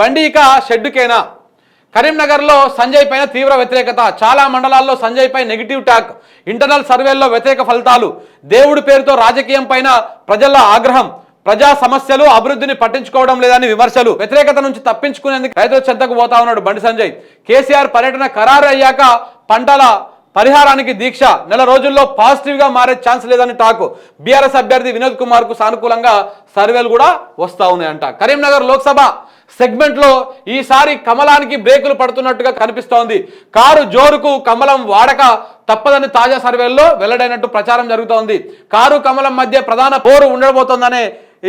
బండి ఇక షెడ్డుకేనా? కరీంనగర్లో సంజయ్ పైన తీవ్ర వ్యతిరేకత. చాలా మండలాల్లో సంజయ్ పై నెగిటివ్ టాక్. ఇంటర్నల్ సర్వేల్లో వ్యతిరేక ఫలితాలు. దేవుడి పేరుతో రాజకీయం పైన ప్రజల్లో ఆగ్రహం. ప్రజా సమస్యలు అభివృద్ధిని పట్టించుకోవడం లేదని విమర్శలు. వ్యతిరేకత నుంచి తప్పించుకునేందుకు రైతుల చెంతకు పోతా ఉన్నాడు బండి సంజయ్. కేసీఆర్ పర్యటన ఖరారు అయ్యాక పంటల పరిహారానికి దీక్ష. నెల రోజుల్లో పాజిటివ్గా మారే ఛాన్స్ లేదని టాక్. బీఆర్ఎస్ అభ్యర్థి వినోద్ కుమార్కు సానుకూలంగా సర్వేలు కూడా వస్తా ఉన్నాయంట. కరీంనగర్ లోక్సభ సెగ్మెంట్లో ఈసారి కమలానికి బ్రేకులు పడుతున్నట్టుగా కనిపిస్తోంది. కారు జోరుకు కమలం వాడక తప్పదని తాజా సర్వేల్లో వెల్లడైనట్టు ప్రచారం జరుగుతోంది. కారు కమలం మధ్య ప్రధాన పోరు ఉండబోతోందనే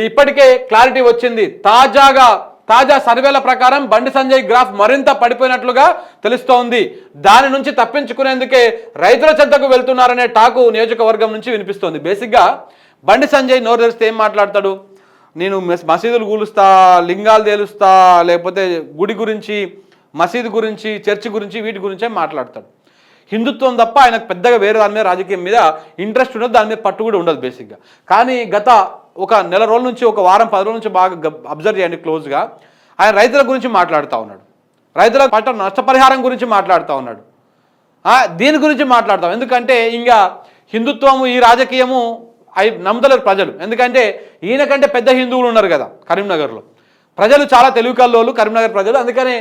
ఇప్పటికే క్లారిటీ వచ్చింది. తాజాగా తాజా సర్వేల ప్రకారం బండి సంజయ్ గ్రాఫ్ మరింత పడిపోయినట్లుగా తెలుస్తోంది. దాని నుంచి తప్పించుకునేందుకే రైతుల చెంతకు వెళ్తున్నారనే టాకు నియోజకవర్గం నుంచి వినిపిస్తోంది. బేసిక్గా బండి సంజయ్ నోరు తెరిస్తే ఏం మాట్లాడతాడు? నేను మసీదులు కూలుస్తా లింగాలు తేలుస్తా లేకపోతే గుడి గురించి మసీదు గురించి చర్చి గురించి వీటి గురించే మాట్లాడతాడు. హిందుత్వం తప్ప ఆయనకు పెద్దగా వేరే దాని మీద రాజకీయం మీద ఇంట్రెస్ట్ ఉండదు దాని మీద పట్టు కూడా ఉండదు బేసిక్గా. కానీ గత ఒక నెల రోజుల నుంచి ఒక వారం పది రోజుల నుంచి బాగా అబ్జర్వ్ చేయండి క్లోజ్గా. ఆయన రైతుల గురించి మాట్లాడుతూ ఉన్నాడు. రైతుల పంట నష్టపరిహారం గురించి మాట్లాడుతూ ఉన్నాడు. దీని గురించి మాట్లాడతాం. ఎందుకంటే ఇంకా హిందుత్వము ఈ రాజకీయము అవి నమ్ముతలేరు ప్రజలు. ఎందుకంటే ఈయన కంటే పెద్ద హిందువులు ఉన్నారు కదా కరీంనగర్లో. ప్రజలు చాలా తెలుగు కల్లోళ్ళు కరీంనగర్ ప్రజలు. అందుకనే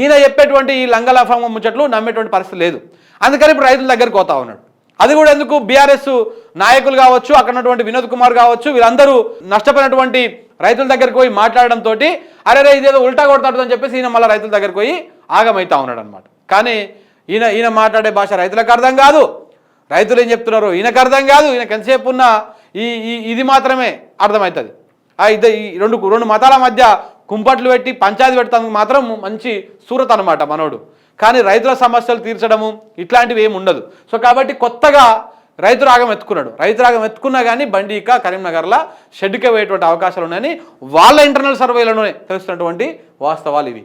ఈయన చెప్పేటువంటి ఈ లంగలఫంగ ముచ్చట్లు నమ్మేటువంటి పరిస్థితి లేదు. అందుకని ఇప్పుడు రైతుల దగ్గరికి పోతా ఉన్నాడు. అది కూడా ఎందుకు? బీఆర్ఎస్ నాయకులు కావచ్చు అక్కడ ఉన్నటువంటి వినోద్ కుమార్ కావచ్చు వీళ్ళందరూ నష్టపోయినటువంటి రైతుల దగ్గరికి పోయి మాట్లాడడంతో అరే రే ఇదేదో ఉల్టా కొడతాడు అని చెప్పేసి ఈయన మళ్ళీ రైతుల దగ్గరికి పోయి ఆగమైతా ఉన్నాడు అనమాట కానీ ఈయన ఈయన మాట్లాడే భాష రైతులకు అర్థం కాదు. రైతులు ఏం చెప్తున్నారు ఈయనకు అర్థం కాదు. ఈయనకు ఎంతసేపు ఉన్న ఈ ఇది మాత్రమే అర్థమవుతుంది. ఆ ఇద్దరు ఈ రెండు రెండు మతాల మధ్య కుంపట్లు పెట్టి పంచాయతీ పెడతానికి మాత్రం మంచి సూరత్ అనమాట మనోడు. కానీ రైతుల సమస్యలు తీర్చడము ఇట్లాంటివి ఏమి ఉండదు. సో కాబట్టి కొత్తగా రైతు రాగం ఎత్తుకున్నాడు. రైతు రాగం ఎత్తుకున్నా కానీ బండి ఇక కరీంనగర్లో షెడ్కే పోయేటువంటి అవకాశాలు ఉన్నాయని వాళ్ళ ఇంటర్నల్ సర్వేలోనే తెలుస్తున్నటువంటి వాస్తవాలు ఇవి.